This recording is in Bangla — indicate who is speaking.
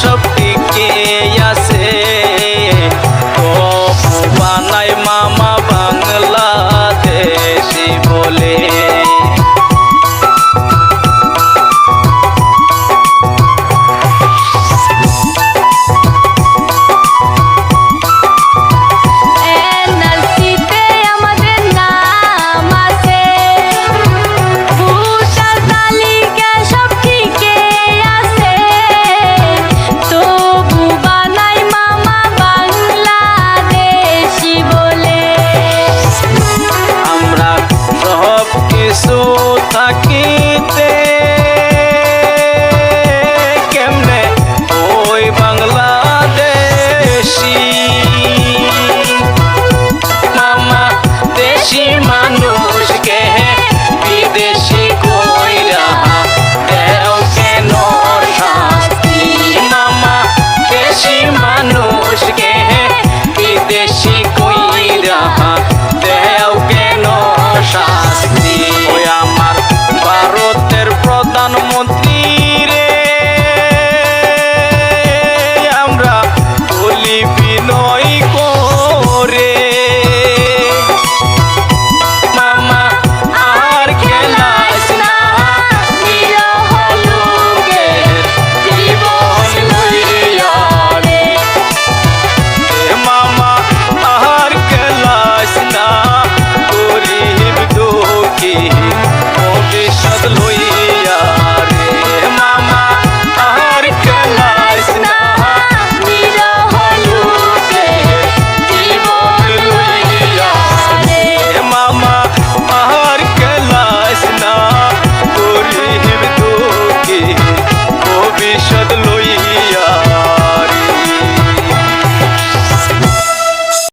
Speaker 1: সব টিকে সঙ্গীতে